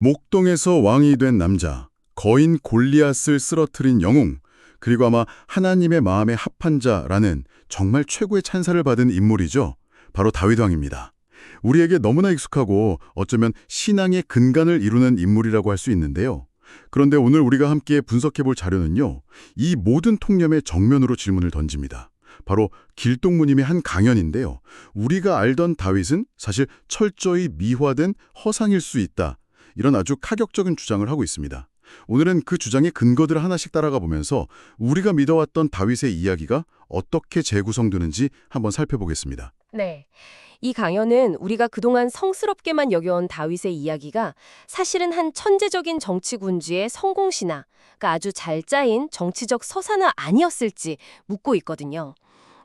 목동에서 왕이 된 남자, 거인 골리앗을 쓰러뜨린 영웅, 그리고 아마 하나님의 마음에 합한 자라는 정말 최고의 찬사를 받은 인물이죠. 바로 다윗 왕입니다. 우리에게 너무나 익숙하고 어쩌면 신앙의 근간을 이루는 인물이라고 할 수 있는데요. 그런데 오늘 우리가 함께 분석해 볼 자료는요. 이 모든 통념의 정면으로 질문을 던집니다. 바로 길동무님의 한 강연인데요. 우리가 알던 다윗은 사실 철저히 미화된 허상일 수 있다. 이런 아주 파격적인 주장을 하고 있습니다. 오늘은 그 주장의 근거들을 하나씩 따라가 보면서 우리가 믿어왔던 다윗의 이야기가 어떻게 재구성되는지 한번 살펴보겠습니다. 네. 이 강연은 우리가 그동안 성스럽게만 여겨온 다윗의 이야기가 사실은 한 천재적인 정치군주의 성공신화, 가 아주 잘 짜인 정치적 서사나 아니었을지 묻고 있거든요.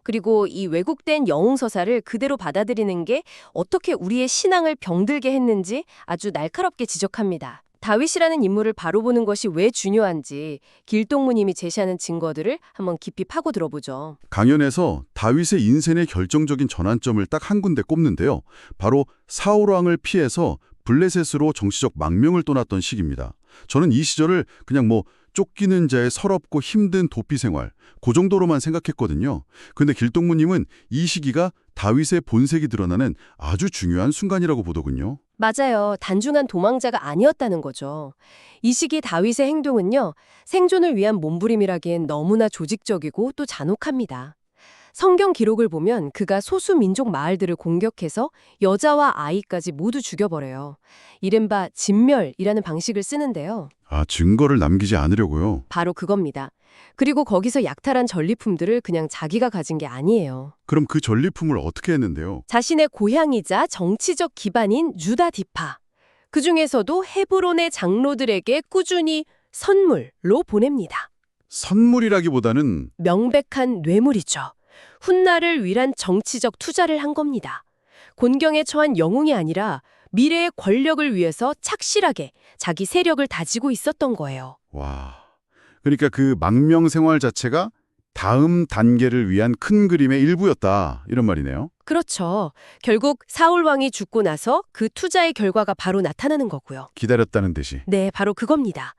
그리고 이 왜곡된 영웅 서사를 그대로 받아들이는 게 어떻게 우리의 신앙을 병들게 했는지 아주 날카롭게 지적합니다. 다윗이라는 인물을 바로 보는 것이 왜 중요한지 길동무님이 제시하는 증거들을 한번 깊이 파고 들어보죠. 강연에서 다윗의 인생의 결정적인 전환점을 딱 한 군데 꼽는데요. 바로 사울왕을 피해서 블레셋으로 정치적 망명을 떠났던 시기입니다. 저는 이 시절을 그냥 뭐 쫓기는 자의 서럽고 힘든 도피 생활, 그 정도로만 생각했거든요. 근데 길동무님은 이 시기가 다윗의 본색이 드러나는 아주 중요한 순간이라고 보더군요. 맞아요. 단순한 도망자가 아니었다는 거죠. 이 시기 다윗의 행동은요, 생존을 위한 몸부림이라기엔 너무나 조직적이고 또 잔혹합니다. 성경 기록을 보면 그가 소수 민족 마을들을 공격해서 여자와 아이까지 모두 죽여버려요. 이른바 진멸이라는 방식을 쓰는데요. 아, 증거를 남기지 않으려고요. 바로 그겁니다. 그리고 거기서 약탈한 전리품들을 그냥 자기가 가진 게 아니에요. 그럼 그 전리품을 어떻게 했는데요? 자신의 고향이자 정치적 기반인 유다 디파. 그 중에서도 헤브론의 장로들에게 꾸준히 선물로 보냅니다. 선물이라기보다는 명백한 뇌물이죠. 훗날을 위한 정치적 투자를 한 겁니다. 곤경에 처한 영웅이 아니라 미래의 권력을 위해서 착실하게 자기 세력을 다지고 있었던 거예요. 와. 그러니까 그 망명 생활 자체가 다음 단계를 위한 큰 그림의 일부였다. 이런 말이네요. 그렇죠. 결국 사울 왕이 죽고 나서 그 투자의 결과가 바로 나타나는 거고요. 기다렸다는 듯이. 네, 바로 그겁니다.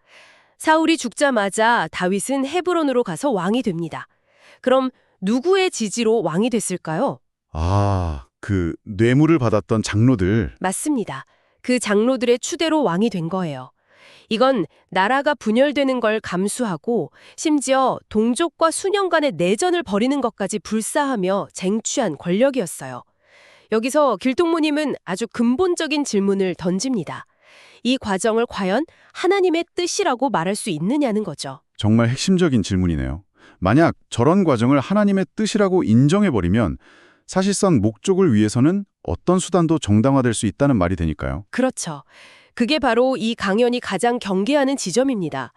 사울이 죽자마자 다윗은 헤브론으로 가서 왕이 됩니다. 그럼 누구의 지지로 왕이 됐을까요? 아, 그 뇌물을 받았던 장로들. 맞습니다. 그 장로들의 추대로 왕이 된 거예요. 이건 나라가 분열되는 걸 감수하고 심지어 동족과 수년 간의 내전을 벌이는 것까지 불사하며 쟁취한 권력이었어요. 여기서 길동무님은 아주 근본적인 질문을 던집니다. 이 과정을 과연 하나님의 뜻이라고 말할 수 있느냐는 거죠. 정말 핵심적인 질문이네요. 만약 저런 과정을 하나님의 뜻이라고 인정해버리면 사실상 목적을 위해서는 어떤 수단도 정당화될 수 있다는 말이 되니까요. 그렇죠. 그게 바로 이 강연이 가장 경계하는 지점입니다.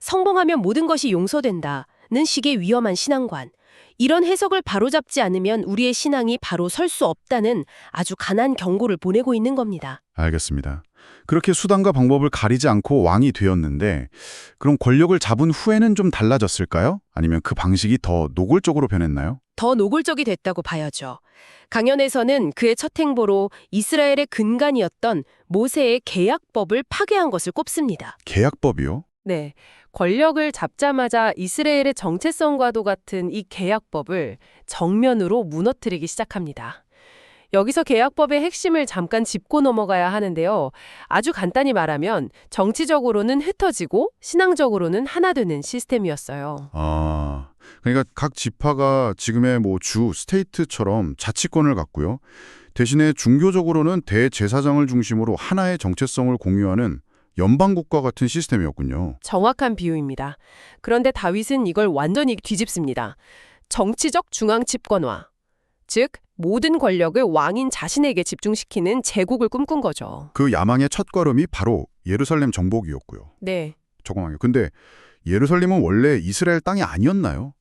성공하면 모든 것이 용서된다는 식의 위험한 신앙관. 이런 해석을 바로잡지 않으면 우리의 신앙이 바로 설 수 없다는 아주 강한 경고를 보내고 있는 겁니다. 알겠습니다. 그렇게 수단과 방법을 가리지 않고 왕이 되었는데 그럼 권력을 잡은 후에는 좀 달라졌을까요? 아니면 그 방식이 더 노골적으로 변했나요? 더 노골적이 됐다고 봐야죠. 강연에서는 그의 첫 행보로 이스라엘의 근간이었던 모세의 계약법을 파괴한 것을 꼽습니다. 계약법이요? 네. 권력을 잡자마자 이스라엘의 정체성과도 같은 이 계약법을 정면으로 무너뜨리기 시작합니다. 여기서 계약법의 핵심을 잠깐 짚고 넘어가야 하는데요. 아주 간단히 말하면 정치적으로는 흩어지고 신앙적으로는 하나 되는 시스템이었어요. 아, 그러니까 각 지파가 지금의 뭐 주, 스테이트처럼 자치권을 갖고요. 대신에 종교적으로는 대제사장을 중심으로 하나의 정체성을 공유하는 연방국가 같은 시스템이었군요. 정확한 비유입니다. 그런데 다윗은 이걸 완전히 뒤집습니다. 정치적 중앙 집권화. 즉, 모든 권력을 왕인 자신에게 집중시키는 제국을 꿈꾼 거죠. 그 야망의 첫걸음이 바로 예루살렘 정복이었고요. 네. 잠깐만요. 근데 예루살렘은 원래 이스라엘 땅이 아니었나요?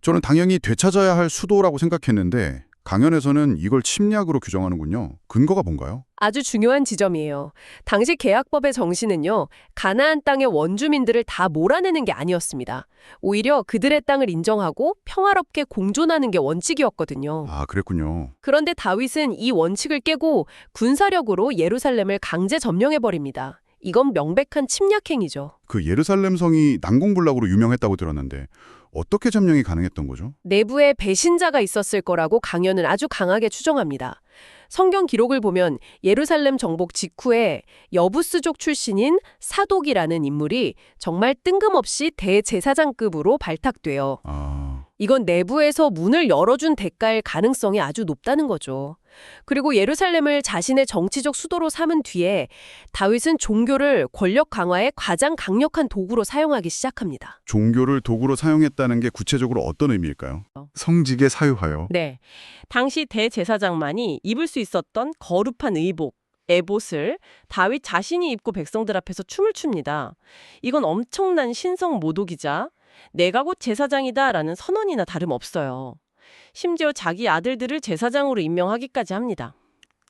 저는 당연히 되찾아야 할 수도라고 생각했는데 강연에서는 이걸 침략으로 규정하는군요. 근거가 뭔가요? 아주 중요한 지점이에요. 당시 계약법의 정신은요, 가나안 땅의 원주민들을 다 몰아내는 게 아니었습니다. 오히려 그들의 땅을 인정하고 평화롭게 공존하는 게 원칙이었거든요. 아, 그랬군요. 그런데 다윗은 이 원칙을 깨고 군사력으로 예루살렘을 강제 점령해버립니다. 이건 명백한 침략 행위죠. 그 예루살렘 성이 난공불락으로 유명했다고 들었는데 어떻게 점령이 가능했던 거죠? 내부에 배신자가 있었을 거라고 강연은 아주 강하게 추정합니다. 성경 기록을 보면 예루살렘 정복 직후에 여부스족 출신인 사독이라는 인물이 정말 뜬금없이 대제사장급으로 발탁돼요. 아, 이건 내부에서 문을 열어준 대가일 가능성이 아주 높다는 거죠. 그리고 예루살렘을 자신의 정치적 수도로 삼은 뒤에 다윗은 종교를 권력 강화의 가장 강력한 도구로 사용하기 시작합니다. 종교를 도구로 사용했다는 게 구체적으로 어떤 의미일까요? 성직에 사유하여. 네. 당시 대제사장만이 입을 수 있었던 거룩한 의복, 에봇을 다윗 자신이 입고 백성들 앞에서 춤을 춥니다. 이건 엄청난 신성 모독이자 내가 곧 제사장이다라는 선언이나 다름없어요. 심지어 자기 아들들을 제사장으로 임명하기까지 합니다.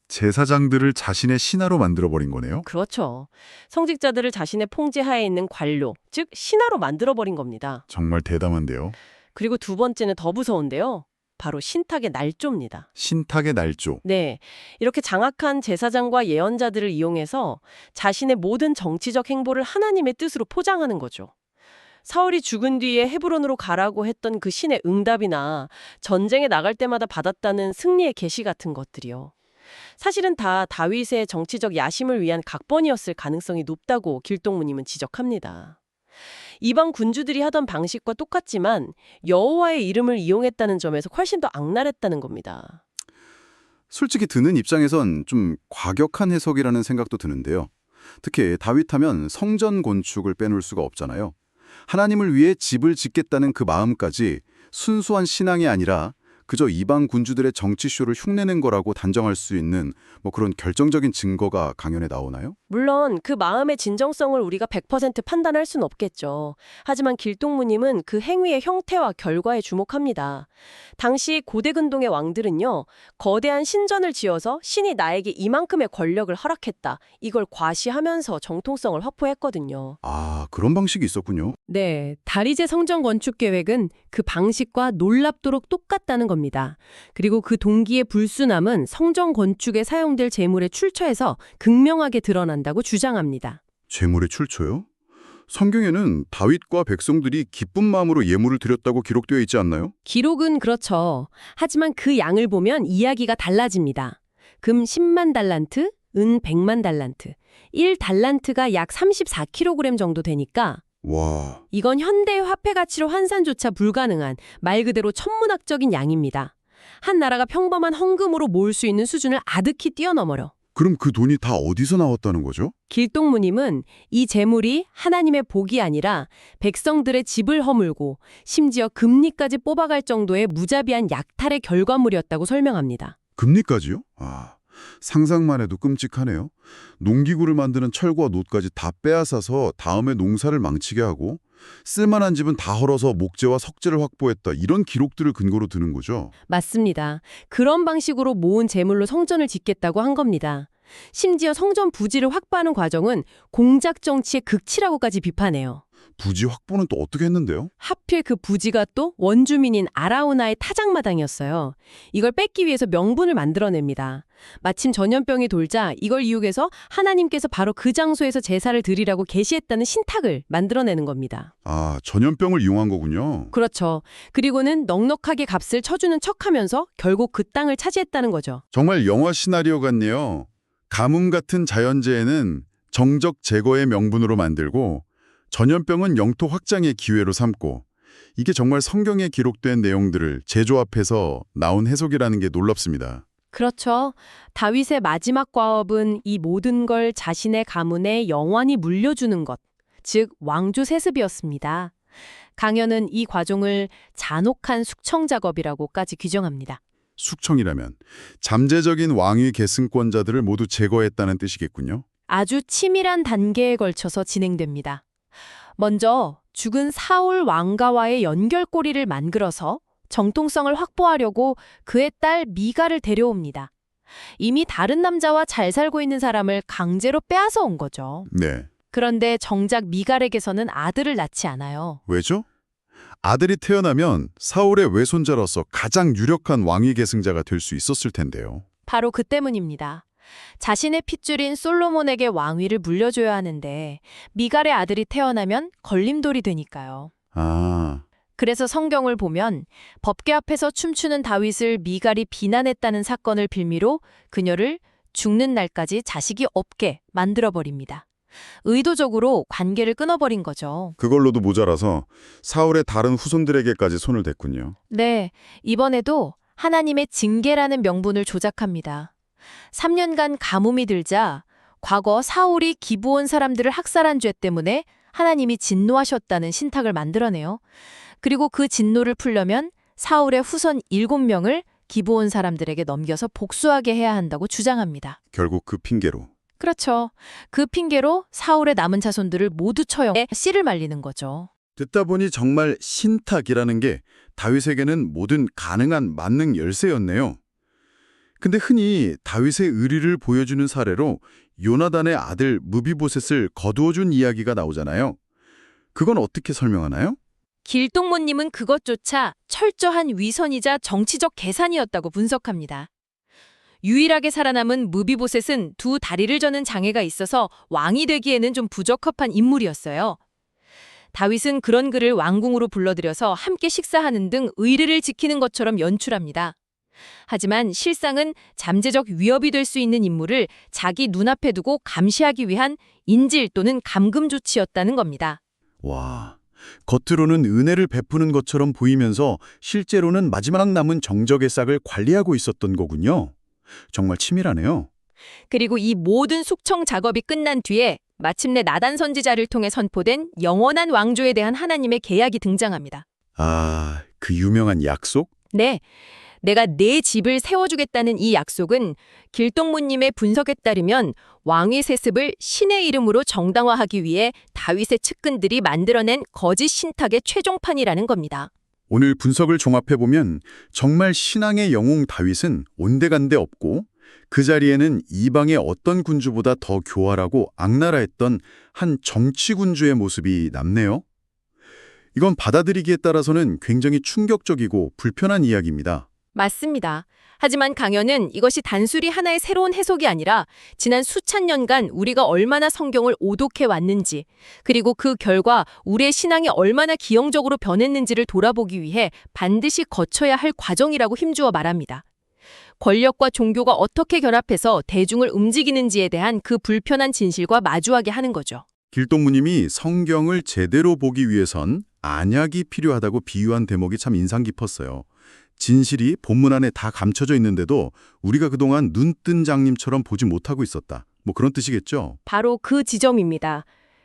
제사장들을 자신의 신하로 만들어버린 거네요? 그렇죠. 성직자들을 자신의 통제하에 있는 관료, 즉 신하로 만들어버린 겁니다. 정말 대담한데요. 그리고 두 번째는 더 무서운데요. 바로 신탁의 날조입니다. 신탁의 날조. 네. 이렇게 장악한 제사장과 예언자들을 이용해서 자신의 모든 정치적 행보를 하나님의 뜻으로 포장하는 거죠. 사울이 죽은 뒤에 헤브론으로 가라고 했던 그 신의 응답이나 전쟁에 나갈 때마다 받았다는 승리의 계시 같은 것들이요. 사실은 다 다윗의 정치적 야심을 위한 각본이었을 가능성이 높다고 길동무님은 지적합니다. 이방 군주들이 하던 방식과 똑같지만 여호와의 이름을 이용했다는 점에서 훨씬 더 악랄했다는 겁니다. 솔직히 드는 입장에선 좀 과격한 해석이라는 생각도 드는데요. 특히 다윗하면 성전 건축을 빼놓을 수가 없잖아요. 하나님을 위해 집을 짓겠다는 그 마음까지 순수한 신앙이 아니라 그저 이방 군주들의 정치쇼를 흉내낸 거라고 단정할 수 있는 뭐 그런 결정적인 증거가 강연에 나오나요? 물론 그 마음의 진정성을 우리가 100% 판단할 수는 없겠죠. 하지만 길동무님은 그 행위의 형태와 결과에 주목합니다. 당시 고대 근동의 왕들은요. 거대한 신전을 지어서 신이 나에게 이만큼의 권력을 허락했다. 이걸 과시하면서 정통성을 확보했거든요. 아, 그런 방식이 있었군요. 네, 다리제 성전 건축 계획은 그 방식과 놀랍도록 똑같다는 겁니다. 그리고 그 동기의 불순함은 성전 건축에 사용될 재물의 출처에서 극명하게 드러난다고 주장합니다. 재물의 출처요? 성경에는 다윗과 백성들이 기쁜 마음으로 예물을 드렸다고 기록되어 있지 않나요? 기록은 그렇죠. 하지만 그 양을 보면 이야기가 달라집니다. 금 10만 달란트, 은 100만 달란트. 1달란트가 약 34kg 정도 되니까 와, 이건 현대의 화폐 가치로 환산조차 불가능한 말 그대로 천문학적인 양입니다. 한 나라가 평범한 헌금으로 모을 수 있는 수준을 아득히 뛰어넘어요. 그럼 그 돈이 다 어디서 나왔다는 거죠? 길동무님은 이 재물이 하나님의 복이 아니라 백성들의 집을 허물고 심지어 금리까지 뽑아갈 정도의 무자비한 약탈의 결과물이었다고 설명합니다. 금리까지요? 아, 상상만 해도 끔찍하네요. 농기구를 만드는 철과 놋까지 다 빼앗아서 다음에 농사를 망치게 하고 쓸만한 집은 다 헐어서 목재와 석재를 확보했다. 이런 기록들을 근거로 드는 거죠. 맞습니다. 그런 방식으로 모은 재물로 성전을 짓겠다고 한 겁니다. 심지어 성전 부지를 확보하는 과정은 공작 정치의 극치라고까지 비판해요. 부지 확보는 또 어떻게 했는데요? 하필 그 부지가 또 원주민인 아라우나의 타작마당이었어요. 이걸 뺏기 위해서 명분을 만들어냅니다. 마침 전염병이 돌자 이걸 이용해서 하나님께서 바로 그 장소에서 제사를 드리라고 계시했다는 신탁을 만들어내는 겁니다. 아, 전염병을 이용한 거군요. 그렇죠. 그리고는 넉넉하게 값을 쳐주는 척하면서 결국 그 땅을 차지했다는 거죠. 정말 영화 시나리오 같네요. 가뭄 같은 자연재해는 정적 제거의 명분으로 만들고 전염병은 영토 확장의 기회로 삼고 이게 정말 성경에 기록된 내용들을 재조합해서 나온 해석이라는 게 놀랍습니다. 그렇죠. 다윗의 마지막 과업은 이 모든 걸 자신의 가문에 영원히 물려주는 것, 즉 왕조 세습이었습니다. 강연은 이 과정을 잔혹한 숙청 작업이라고까지 규정합니다. 숙청이라면 잠재적인 왕위 계승권자들을 모두 제거했다는 뜻이겠군요. 아주 치밀한 단계에 걸쳐서 진행됩니다. 먼저 죽은 사울 왕가와의 연결고리를 만들어서 정통성을 확보하려고 그의 딸 미가를 데려옵니다. 이미 다른 남자와 잘 살고 있는 사람을 강제로 빼앗아 온 거죠. 네. 그런데 정작 미갈에게서는 아들을 낳지 않아요. 왜죠? 아들이 태어나면 사울의 외손자로서 가장 유력한 왕위 계승자가 될 수 있었을 텐데요. 바로 그 때문입니다. 자신의 핏줄인 솔로몬에게 왕위를 물려줘야 하는데 미갈의 아들이 태어나면 걸림돌이 되니까요. 아, 그래서 성경을 보면 법궤 앞에서 춤추는 다윗을 미갈이 비난했다는 사건을 빌미로 그녀를 죽는 날까지 자식이 없게 만들어버립니다. 의도적으로 관계를 끊어버린 거죠. 그걸로도 모자라서 사울의 다른 후손들에게까지 손을 댔군요. 네, 이번에도 하나님의 징계라는 명분을 조작합니다. 3년간 가뭄이 들자 과거 사울이 기부온 사람들을 학살한 죄 때문에 하나님이 진노하셨다는 신탁을 만들어내요. 그리고 그 진노를 풀려면 사울의 후손 7명을 기부온 사람들에게 넘겨서 복수하게 해야 한다고 주장합니다. 결국 그 핑계로. 그렇죠. 그 핑계로 사울의 남은 자손들을 모두 처형해 씨를 말리는 거죠. 듣다 보니 정말 신탁이라는 게 다윗에게는 모든 가능한 만능 열쇠였네요. 근데 흔히 다윗의 의리를 보여주는 사례로 요나단의 아들 무비보셋을 거두어준 이야기가 나오잖아요. 그건 어떻게 설명하나요? 길동무님은 그것조차 철저한 위선이자 정치적 계산이었다고 분석합니다. 유일하게 살아남은 무비보셋은 두 다리를 저는 장애가 있어서 왕이 되기에는 좀 부적합한 인물이었어요. 다윗은 그런 그를 왕궁으로 불러들여서 함께 식사하는 등 의리를 지키는 것처럼 연출합니다. 하지만 실상은 잠재적 위협이 될 수 있는 인물을 자기 눈앞에 두고 감시하기 위한 인질 또는 감금 조치였다는 겁니다. 와, 겉으로는 은혜를 베푸는 것처럼 보이면서 실제로는 마지막 남은 정적의 싹을 관리하고 있었던 거군요. 정말 치밀하네요. 그리고 이 모든 숙청 작업이 끝난 뒤에 마침내 나단 선지자를 통해 선포된 영원한 왕조에 대한 하나님의 계약이 등장합니다. 아, 그 유명한 약속? 네. 내가 내 집을 세워주겠다는 이 약속은 길동무님의 분석에 따르면 왕위 세습을 신의 이름으로 정당화하기 위해 다윗의 측근들이 만들어낸 거짓 신탁의 최종판이라는 겁니다. 오늘 분석을 종합해보면 정말 신앙의 영웅 다윗은 온데간데 없고 그 자리에는 이방의 어떤 군주보다 더 교활하고 악랄했던 한 정치 군주의 모습이 남네요. 이건 받아들이기에 따라서는 굉장히 충격적이고 불편한 이야기입니다. 맞습니다. 하지만 강연은 이것이 단순히 하나의 새로운 해석이 아니라 지난 수천 년간 우리가 얼마나 성경을 오독해 왔는지 그리고 그 결과 우리의 신앙이 얼마나 기형적으로 변했는지를 돌아보기 위해 반드시 거쳐야 할 과정이라고 힘주어 말합니다. 권력과 종교가 어떻게 결합해서 대중을 움직이는지에 대한 그 불편한 진실과 마주하게 하는 거죠. 길동무님이 성경을 제대로 보기 위해선 안약이 필요하다고 비유한 대목이 참 인상 깊었어요. 진실이 본문 안에 다 감춰져 있는데도 우리가 그동안 눈뜬 장님처럼 보지 못하고 있었다. 뭐 그런 뜻이겠죠? 바로 그 지점입니다.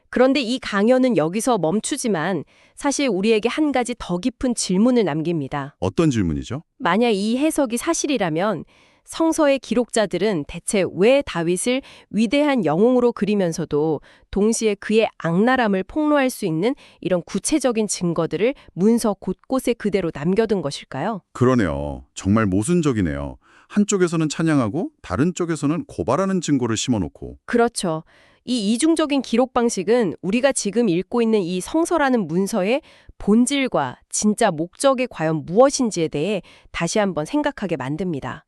그런데 이 강연은 여기서 멈추지만 사실 우리에게 한 가지 더 깊은 질문을 남깁니다. 어떤 질문이죠? 만약 이 해석이 사실이라면 성서의 기록자들은 대체 왜 다윗을 위대한 영웅으로 그리면서도 동시에 그의 악랄함을 폭로할 수 있는 이런 구체적인 증거들을 문서 곳곳에 그대로 남겨둔 것일까요? 그러네요. 정말 모순적이네요. 한쪽에서는 찬양하고 다른 쪽에서는 고발하는 증거를 심어놓고 그렇죠. 이 이중적인 기록 방식은 우리가 지금 읽고 있는 이 성서라는 문서의 본질과 진짜 목적이 과연 무엇인지에 대해 다시 한번 생각하게 만듭니다.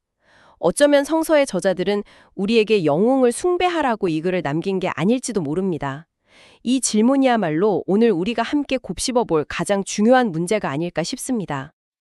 어쩌면 성서의 저자들은 우리에게 영웅을 숭배하라고 이 글을 남긴 게 아닐지도 모릅니다. 이 질문이야말로 오늘 우리가 함께 곱씹어 볼 가장 중요한 문제가 아닐까 싶습니다.